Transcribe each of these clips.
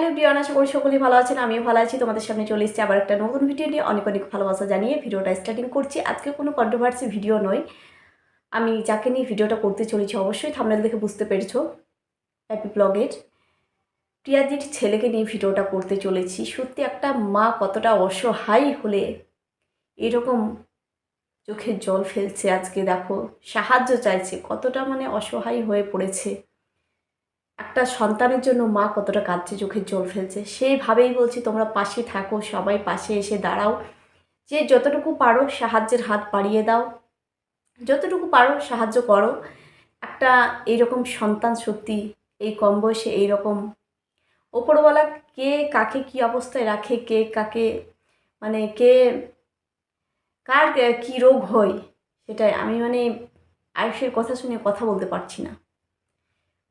Hello বিয়ান আশা করি সকলেই ভালো আছেন, আমিও ভালো আছি। তোমাদের সামনে চলে এসেছি আবার একটা নতুন ভিডিও নিয়ে। অনেক অনেক ভালোবাসা জানিয়ে ভিডিওটা স্টার্টিং করছি। আজকে কোনো কন্ট্রোভার্সি ভিডিও নয়। আমি যাকে নিয়ে ভিডিওটা করতে চলেছি, অবশ্যই থামনেল দেখে বুঝতে পেরেছ হ্যাপি ব্লগের প্রিয়াদির ছেলেকে নিয়ে ভিডিওটা করতে চলেছি। সত্যি একটা মা কতটা অসহায় হলে এরকম চোখের জল ফেলছে আজকে, দেখো। সাহায্য চাইছে, কতটা মানে অসহায় হয়ে পড়েছে। একটা সন্তানের জন্য মা কতটা কাঁদছে, চোখের জল ফেলছে, সেইভাবেই বলছি তোমরা পাশে থাকো, সবাই পাশে এসে দাঁড়াও। যে যতটুকু পারো সাহায্যের হাত বাড়িয়ে দাও। যতটুকু পারো সাহায্য করো। একটা এইরকম সন্তান সত্যি এই কম বয়সে এইরকম। ওপরওয়ালা কে কাকে কি অবস্থায় রাখে, কে কাকে মানে কে কার কী রোগ হয়, সেটাই আমি মানে আয়ুষের কথা শুনে কথা বলতে পারছি না।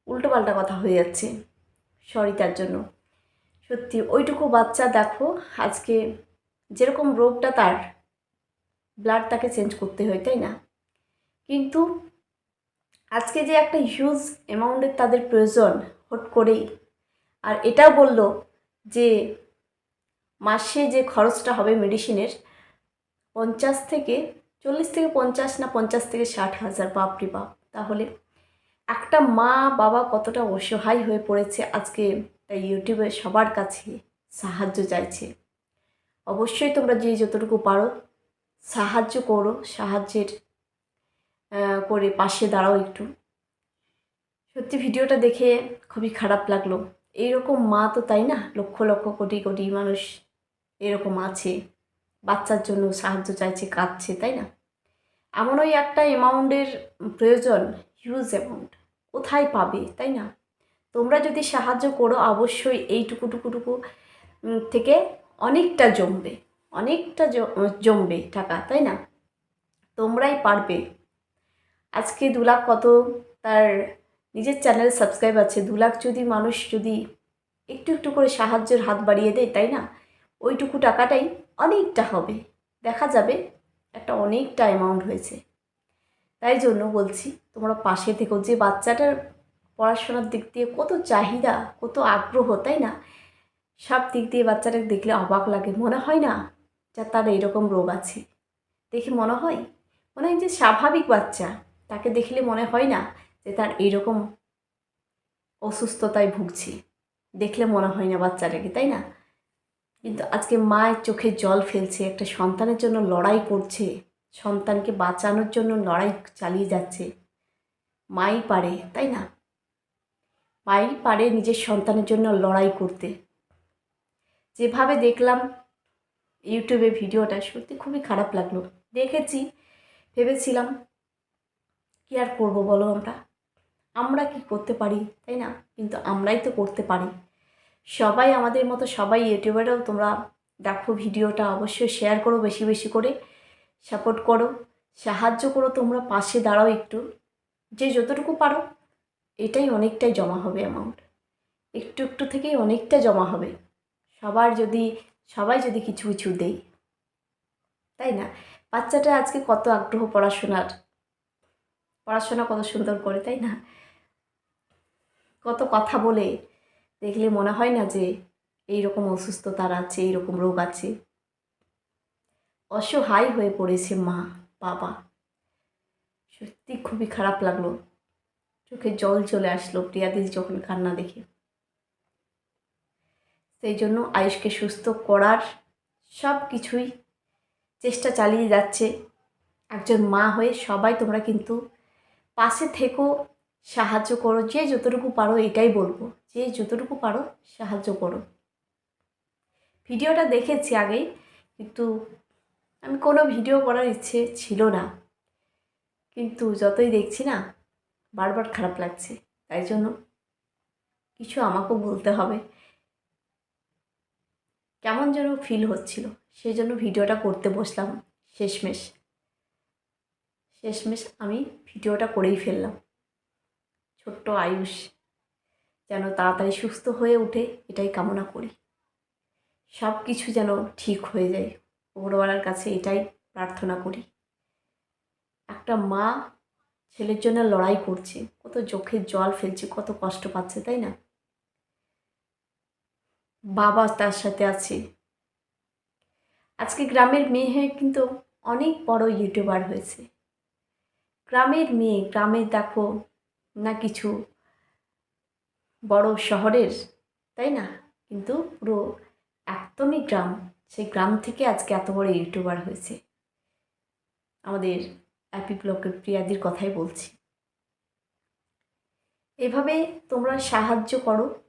উল্টোপাল্টা কথা হয়ে যাচ্ছে। সরি তার জন্য। সত্যি, ওইটুকু বাচ্চা দেখো, আজকে যেরকম রোগটা তার ব্লাড তাকে চেঞ্জ করতে হয়, তাই না? কিন্তু আজকে যে একটা হিউজ অ্যামাউন্টের তাদের প্রয়োজন, হট করেই। আর এটাও বলল যে, মাসে যে খরচটা হবে মেডিসিনের পঞ্চাশ থেকে চল্লিশ থেকে পঞ্চাশ না পঞ্চাশ থেকে ষাট হাজার, বাপরি বাপ। তাহলে একটা মা বাবা কতটা অসহায় হয়ে পড়েছে আজকে তাই ইউটিউবে সবার কাছে সাহায্য চাইছে। অবশ্যই তোমরা যে যতটুকু পারো সাহায্য করো, সাহায্যের করে পাশে দাঁড়াও একটু। সত্যি ভিডিওটা দেখে খুবই খারাপ লাগল। এইরকম মা তো তাই না? লক্ষ লক্ষ, কোটি কোটি মানুষ এরকম আছে। বাচ্চার জন্য সাহায্য চাইছে, কাঁদছে, তাই না? এমন ওই একটা অ্যামাউন্টের প্রয়োজন হিউজ অ্যামাউন্ট কোথায় পাবে, তাই না? তোমরা যদি সাহায্য করো, অবশ্যই এইটুকু টুকুটুকু থেকে অনেকটা জমবে অনেকটা জমবে টাকা, তাই না? তোমরাই পারবে। আজকে দু লাখ কত? তার নিজের চ্যানেল সাবস্ক্রাইব আছে, দু লাখ যদি মানুষ যদি একটু একটু করে সাহায্যের হাত বাড়িয়ে দেয়, তাই না? ওইটুকু টাকাটাই অনেকটা হবে। দেখা যাবে, একটা অনেকটা অ্যামাউন্ট হয়েছে। তাই জন্য বলছি, তোমরা পাশে থেকো। যে বাচ্চাটার পড়াশোনার দিক দিয়ে কত চাহিদা, কত আগ্রহ, তাই না? সব দিক দিয়ে বাচ্চাটাকে দেখলে অবাক লাগে। মনে হয় না যা তার এইরকম রোগ আছে। দেখে মনে হয়? মনে হয় যে স্বাভাবিক বাচ্চা। তাকে দেখলে মনে হয় না যে তার এইরকম অসুস্থতায় ভুগছে। দেখলে মনে হয় না বাচ্চাটাকে, তাই না? কিন্তু আজকে মায়ের চোখে জল ফেলছে, একটা সন্তানের জন্য লড়াই করছে। সন্তানকে বাঁচানোর জন্য লড়াই চালিয়ে যাচ্ছে। মাই পারে, তাই না? মাই পারে নিজের সন্তানের জন্য লড়াই করতে। যেভাবে দেখলাম ইউটিউবে ভিডিওটা, সত্যি খুবই খারাপ লাগল। দেখেছি, ভেবেছিলাম, কি আর করব বলো আমরা? আমরা কি করতে পারি, তাই না? কিন্তু আমরাই তো করতে পারি। সবাই আমাদের মতো সবাই ইউটিউবারও তোমরা দেখো ভিডিওটা, অবশ্যই শেয়ার করো বেশি বেশি করে। সাপোর্ট করো, সাহায্য করো, তোমরা পাশে দাঁড়াও একটু। যে যতটুকু পারো, এটাই অনেকটাই জমা হবে অ্যামাউন্ট একটু একটু থেকেই অনেকটা জমা হবে। সবার যদি, সবাই যদি কিছু কিছু দেই তাই না? বাচ্চাটা আজকে কত আগ্রহ পড়াশোনার, পড়াশোনা কত সুন্দর করে, তাই না? কত কথা বলে দেখলে মনে হয় না যে এই রকম অসুস্থতার আছে, এইরকম রোগ আছে। অসহায় হয়ে পড়েছে মা, বাবা। সত্যি খুবই খারাপ লাগল। চোখে জল চলে আসলো প্রিয়াদিস যখন কান্না দেখে। সেই জন্য আয়ুষকে সুস্থ করার সব কিছুই চেষ্টা চালিয়ে যাচ্ছে। একজন মা হয়ে সবাই তোমরা কিন্তু পাশে থেকো, সাহায্য করো, যে যতটুকু পারো এটাই বলব, যে যতটুকু পারো সাহায্য করো। ভিডিওটা দেখেছি আগেই, কিন্তু আমি কোনো ভিডিও করার ইচ্ছে ছিল না। কিন্তু যতই দেখছি না, বারবার খারাপ লাগছে। তাই জন্য কিছু আমাকেও বলতে হবে। কেমন যেন ফিল হচ্ছিল। সেই জন্য ভিডিওটা করতে বসলাম শেষমেশ। শেষমেশ আমি ভিডিওটা করেই ফেললাম। ছোট্ট আয়ুষ যেন তাড়াতাড়ি সুস্থ হয়ে ওঠে এটাই কামনা করি। সব কিছু যেন ঠিক হয়ে যায়। ওপরওয়ালার কাছে এটাই প্রার্থনা করি। একটা মা ছেলের জন্য লড়াই করছে, কত চোখের জল ফেলছে, কত কষ্ট পাচ্ছে, তাই না? বাবা তার সাথে আছে। আজকে গ্রামের মেয়ে হয়ে কিন্তু অনেক বড় ইউটিউবার হয়েছে। গ্রামের মেয়ে গ্রামের দেখো না কিছু বড় শহরের, তাই না? কিন্তু পুরো একদমই গ্রাম। সেই গ্রাম থেকে আজকে এত বড় ইউটিউবার হয়েছে। আমাদের অ্যাপি ব্লকের প্রিয়াদির কথাই বলছি। এভাবে তোমরা সাহায্য করো।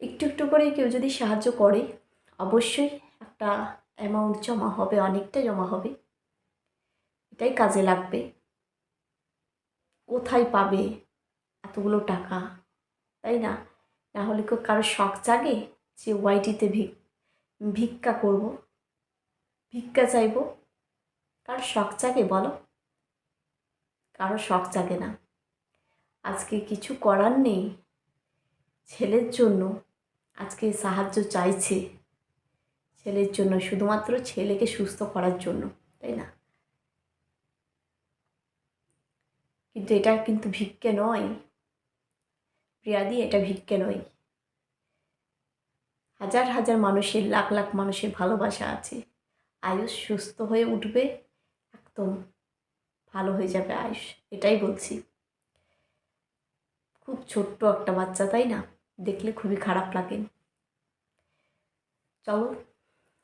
একটু একটু করে কেউ যদি সাহায্য করে, অবশ্যই একটা অ্যামাউন্ট জমা হবে, অনেকটা জমা হবে। এটাই কাজে লাগবে। কোথায় পাবে? এতগুলো টাকা, তাই না? না হলে কেউ কারও শখ জাগে যে ওয়াইটিতে ভিক ভিক্ষা করব। ভিক্ষা চাইব। কার শখ জাগে বলো? কারও শখ জাগে না। আজকে কিছু করার নেই। ছেলের জন্য আজকে সাহায্য চাইছে। ছেলের জন্য, শুধুমাত্র ছেলেকে সুস্থ করার জন্য, তাই না? কিন্তু এটা কিন্তু ভিক্ষে নয়। প্রিয়াদি, এটা ভিক্ষে নয়। হাজার হাজার মানুষের, লাখ লাখ মানুষের ভালোবাসা আছে। আয়ুষ সুস্থ হয়ে উঠবে, একদম ভালো হয়ে যাবে আয়ুষ, এটাই বলছি। খুব ছোট্ট একটা বাচ্চা, তাই না? দেখলে খুবই খারাপ লাগে। চলো,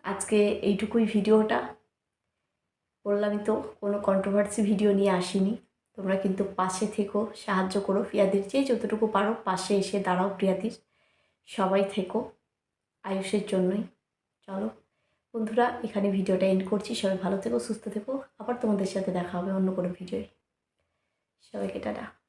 আজকে এইটুকুই ভিডিওটা। বললামই তো, কোনো কন্ট্রোভার্সি ভিডিও নিয়ে আসিনি। তোমরা কিন্তু পাশে থেকো, সাহায্য করো, প্রিয়াদির যে যতটুকু পারো, পাশে এসে দাঁড়াও, প্রিয়াদির। সবাই থেকো। আয়ুষের জন্যই। চলো। বন্ধুরা, এখানে ভিডিওটা এন্ড করছি। সবাই ভালো থেকো, সুস্থ থেকো। আবার তোমাদের সাথে দেখা হবে অন্য কোনো ভিডিওয়। সবাইকে টাটা।